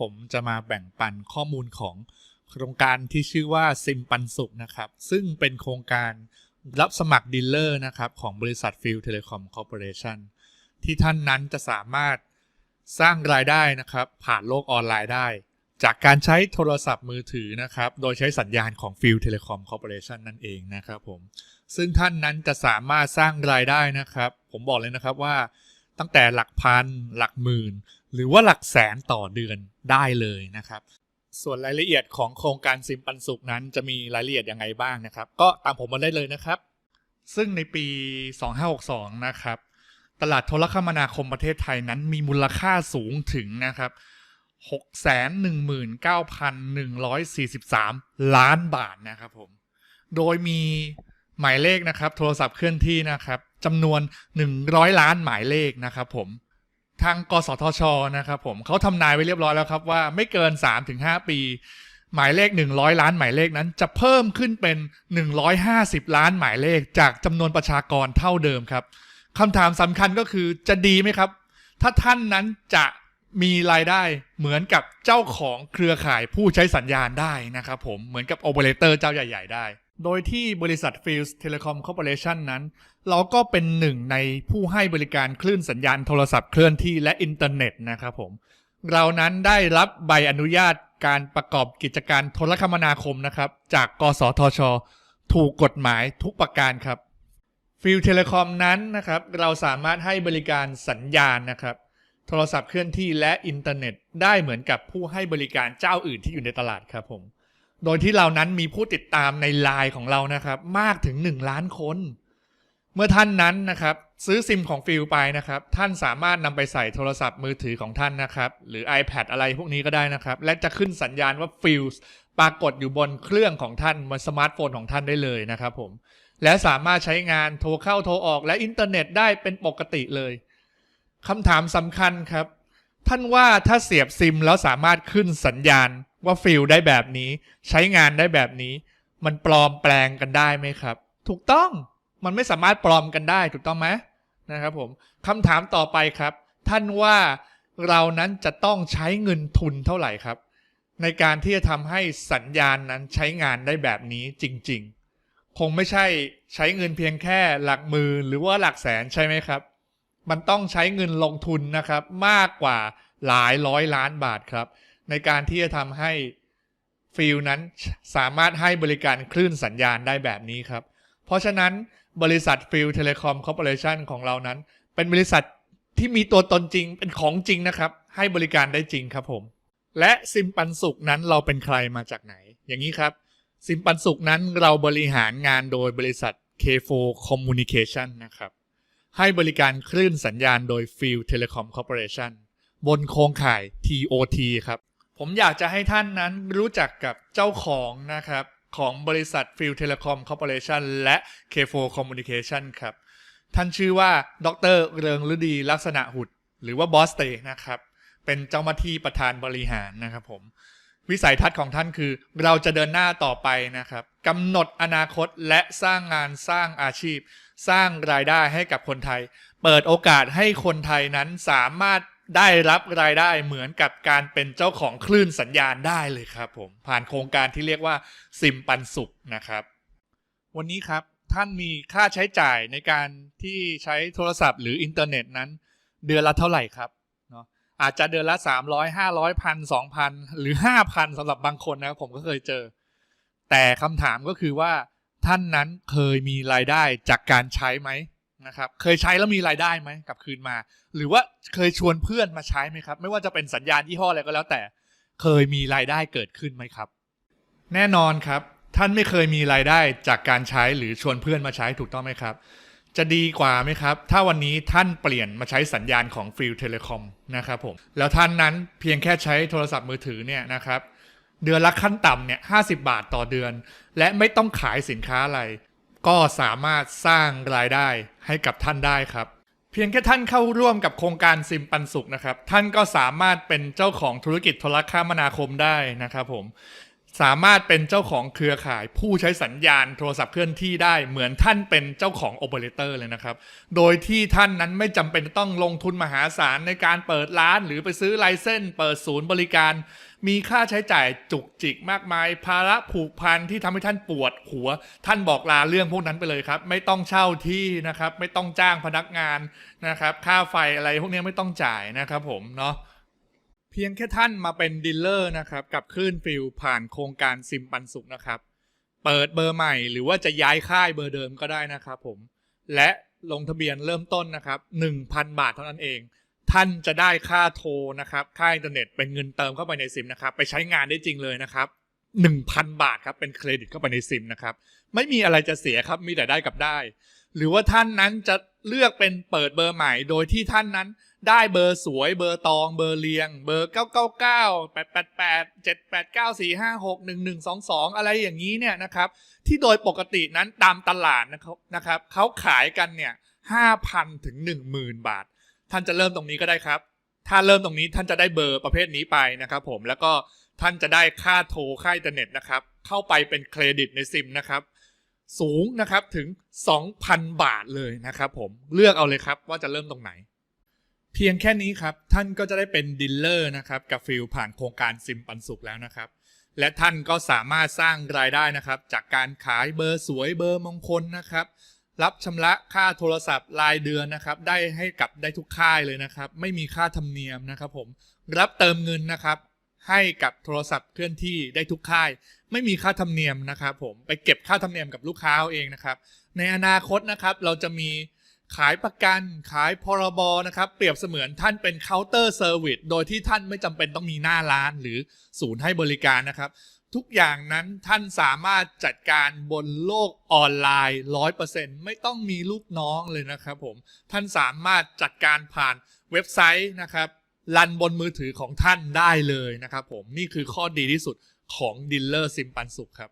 ผมจะมาแบ่งปันข้อมูลของโครงการที่ชื่อว่าซิมปันสุขนะครับ ซึ่งเป็นโครงการรับสมัครดีลเลอร์นะครับ ของบริษัทฟิลเทเลคอมคอร์ปอเรชันที่ท่านนั้นจะสามารถสร้างรายได้นะครับ ผ่านโลกออนไลน์ได้ จากการใช้โทรศัพท์มือถือนะครับ โดยใช้สัญญาณของฟิลเทเลคอมคอร์ปอเรชันนั่นเองนะครับผมซึ่งท่านนั้นจะสามารถสร้างรายได้นะครับ ผมบอกเลยนะครับว่า ตั้งแต่หลักพัน หลักหมื่น หรือว่าหลักแสนต่อเดือนได้เลยนะครับ ส่วนรายละเอียดของโครงการซิมปันสุขนั้นจะมีรายละเอียดยังไงบ้างนะครับ ก็ตามผมมาได้เลยนะครับ ซึ่งในปี 2562 นะครับ ตลาดโทรคมนาคมประเทศไทยนั้นมีมูลค่าสูงถึงนะครับ 619,143 ล้านบาทนะครับผม โดยมีหมายเลขนะครับ โทรศัพท์เคลื่อนที่นะครับ จำนวน 100 ล้านหมายเลขนะครับผมทางกสทชนะครับผมเขาทำนายไว้เรียบร้อยแล้วครับว่าไม่เกิน 3-5 ปี หมายเลข 100 ล้านหมายเลขนั้นจะเพิ่มขึ้นเป็น 150 ล้านหมายเลข จากจำนวนประชากรเท่าเดิมครับคำถามสำคัญก็คือจะดีไหมครับ ถ้าท่านนั้นจะมีรายได้เหมือนกับเจ้าของเครือข่ายผู้ใช้สัญญาณได้นะครับผมเหมือนกับโอเปอเรเตอร์เจ้าใหญ่ ๆ ได้ โดยที่บริษัท Fields Telecom Corporation นั้น เราก็เป็นหนึ่งในผู้ให้บริการคลื่นสัญญาณโทรศัพท์เคลื่อนที่และอินเทอร์เน็ตนะครับผม เรานั้นได้รับใบอนุญาตการประกอบกิจการโทรคมนาคมนะครับ จากกสทช ถูกกฎหมายทุกประการครับฟิลเทเลคอมนั้นนะครับ เราสามารถให้บริการสัญญาณนะครับ โทรศัพท์เคลื่อนที่และอินเทอร์เน็ต ได้เหมือนกับผู้ให้บริการเจ้าอื่นที่อยู่ในตลาดครับผม โดยที่เรานั้นมีผู้ติดตามในไลน์ของเรานะครับ มากถึง 1 ล้านคน เมื่อท่านนั้นนะครับซื้อซิมของฟิลไปนะครับ ท่านสามารถนำไปใส่โทรศัพท์มือถือของท่านนะครับ หรือ iPad อะไรพวกนี้ก็ได้นะครับ และจะขึ้นสัญญาณว่าฟิลปรากฏอยู่บนเครื่องของท่านบนสมาร์ทโฟนของท่านได้เลยนะครับผมและสามารถใช้งานโทรเข้าโทรออกและอินเทอร์เน็ตได้เป็นปกติเลยคำถามสำคัญครับ ท่านว่าถ้าเสียบซิมแล้วสามารถขึ้นสัญญาณว่าฟิลได้แบบนี้ ใช้งานได้แบบนี้ มันปลอมแปลงกันได้ไหมครับ ถูกต้อง มันไม่สามารถปลอมกันได้ถูกต้องไหมนะครับผมคำถามต่อไปครับ ท่านว่าเรานั้นจะต้องใช้เงินทุนเท่าไหร่ครับ ในการที่จะทำให้สัญญาณนั้นใช้งานได้แบบนี้จริง ๆ คงไม่ใช่ใช้เงินเพียงแค่หลักหมื่นหรือว่าหลักแสนใช่ไหมครับ มันต้องใช้เงินลงทุนนะครับ มากกว่าหลายร้อยล้านบาทครับ ในการที่จะทำให้ฟิลนั้นสามารถให้บริการคลื่นสัญญาณได้แบบนี้ครับ เพราะฉะนั้น บริษัทฟิลเทเลคอมคอร์ปอเรชันของเรานั้น เป็นบริษัทที่มีตัวตนจริงเป็นของจริงนะครับ ให้บริการได้จริงครับผม และซิมปันสุขนั้นเราเป็นใครมาจากไหน อย่างนี้ครับ ซิมปันสุขนั้นเราบริหารงานโดยบริษัท K4 Communication นะครับ ให้บริการคลื่นสัญญาณโดย Field Telecom Corporation บนโครงข่าย TOT ครับ ผมอยากจะให้ท่านนั้นรู้จักกับเจ้าของนะครับ ของบริษัท Field Telecom Corporation และ K4 Communication ครับ ท่านชื่อว่าดรเริงฤดีลักษณะหุด หรือว่าบอสเตนะครับ เป็นเจ้าหน้าที่ประธานบริหารนะครับผม วิสัยทัศน์ของท่านคือ เราจะเดินหน้าต่อไปนะครับกำหนดอนาคตและสร้างงานสร้างอาชีพ สร้างรายได้ให้กับคนไทย เปิดโอกาสให้คนไทยนั้นสามารถ ได้รับรายได้เหมือนกับการเป็นเจ้าของคลื่นสัญญาณได้เลยครับผม ผ่านโครงการที่เรียกว่าซิมปันสุขนะครับ วันนี้ครับท่านมีค่าใช้จ่ายในการที่ใช้โทรศัพท์หรืออินเทอร์เน็ตนั้น เดือนละเท่าไหร่ครับเนาะอาจจะเดือนละ 300 500พันสองพันหรือ 5,000สำหรับบางคนนะครับผมก็เคยเจอ แต่คำถามก็คือว่าท่านนั้นเคยมีรายได้จากการใช้ไหม นะครับ เคยใช้แล้วมีรายได้ไหมกลับคืนมา หรือว่าเคยชวนเพื่อนมาใช้ไหมครับ ไม่ว่าจะเป็นสัญญาณยี่ห้ออะไรก็แล้วแต่ เคยมีรายได้เกิดขึ้นไหมครับ แน่นอนครับ ท่านไม่เคยมีรายได้จากการใช้หรือชวนเพื่อนมาใช้ถูกต้องไหมครับ จะดีกว่าไหมครับ ถ้าวันนี้ท่านเปลี่ยนมาใช้สัญญาณของฟิลเทเลคอมนะครับผม แล้วท่านนั้นเพียงแค่ใช้โทรศัพท์มือถือเนี่ยนะครับเดือนละขั้นต่ำเนี่ยห้บาทต่อเดือน และไม่ต้องขายสินค้าอะไร ก็สามารถสร้างรายได้ให้กับท่านได้ครับ เพียงแค่ท่านเข้าร่วมกับโครงการซิมปันสุขนะครับ ท่านก็สามารถเป็นเจ้าของธุรกิจโทรคมนาคมได้นะครับผม สามารถเป็นเจ้าของเครือข่าย ผู้ใช้สัญญาณโทรศัพท์เคลื่อนที่ได้เหมือนท่านเป็นเจ้าของโอเปอเรเตอร์เลยนะครับ โดยที่ท่านนั้นไม่จำเป็นต้องลงทุนมหาศาลในการเปิดร้าน หรือไปซื้อไลเซนส์เปิดศูนย์บริการ มีค่าใช้จ่ายจุกจิกมากมาย ภาระผูกพันที่ทำให้ท่านปวดหัว ท่านบอกลาเรื่องพวกนั้นไปเลยครับ ไม่ต้องเช่าที่นะครับ ไม่ต้องจ้างพนักงานนะครับ ค่าไฟอะไรพวกนี้ไม่ต้องจ่ายนะครับผมเนาะ พียงแค่ท่านมาเป็นดีลเลอร์นะครับ กับคลื่นฟิลผ่านโครงการซิมปันสุขนะครับ เปิดเบอร์ใหม่หรือว่าจะย้ายค่ายเบอร์เดิมก็ได้นะครับผม และลงทะเบียนเริ่มต้นนะครับ 1,000 บาทเท่านั้นเอง ท่านจะได้ค่าโทรนะครับ ค่าอินเทอร์เน็ตเป็นเงินเติมเข้าไปในซิมนะครับ ไปใช้งานได้จริงเลยนะครับ 1,000 บาทครับเป็นเครดิตเข้าไปในซิมนะครับ ไม่มีอะไรจะเสียครับมีแต่ได้กับได้ หรือว่าท่านนั้นจะเลือกเป็นเปิดเบอร์ใหม่ โดยที่ท่านนั้น ได้เบอร์สวยเบอร์ตองเบอร์เรียง เบอร์999 888 789 456 1122อะไรอย่างนี้เนี่ยนะครับที่โดยปกตินั้นตามตลาดนะครับนะครับเขาขายกันเนี่ย5,000ถึง10,000บาท ท่านจะเริ่มตรงนี้ก็ได้ครับ ถ้าเริ่มตรงนี้ท่านจะได้เบอร์ประเภทนี้ไปนะครับผมแล้วก็ท่านจะได้ค่าโทรค่าอินเทอร์เน็ตนะครับเข้าไปเป็นเครดิตในซิมนะครับสูงนะครับถึง 2,000 บาทเลยนะครับผมเลือกเอาเลยครับว่าจะเริ่มตรงไหน เพียงแค่นี้ครับ ท่านก็จะได้เป็นดีลเลอร์นะครับกับฟิลผ่านโครงการซิมปันสุขแล้วนะครับ และท่านก็สามารถสร้างรายได้นะครับ จากการขายเบอร์สวยเบอร์มงคลนะครับ รับชำระค่าโทรศัพท์รายเดือนนะครับ ได้ให้กับได้ทุกค่ายเลยนะครับ ไม่มีค่าธรรมเนียมนะครับ ผมรับเติมเงินนะครับให้กับโทรศัพท์เคลื่อนที่ได้ทุกค่าย ไม่มีค่าธรรมเนียมนะครับ ผมไปเก็บค่าธรรมเนียมกับลูกค้าเอาเองนะครับ ในอนาคตนะครับ เราจะมี ขายประกัน ขายพรบนะครับ เปรียบเสมือนท่านเป็นเคาน์เตอร์เซอร์วิสโดยที่ท่านไม่จำเป็นต้องมีหน้าร้านหรือศูนย์ให้บริการนะครับ ทุกอย่างนั้นท่านสามารถจัดการบนโลกออนไลน์ 100%ไม่ต้องมีลูกน้องเลยนะครับผม ท่านสามารถจัดการผ่านเว็บไซต์นะครับรันบนมือถือของท่านได้เลยนะครับผม นี่คือข้อดีที่สุดของดิลเลอร์ซิมปันสุขครับ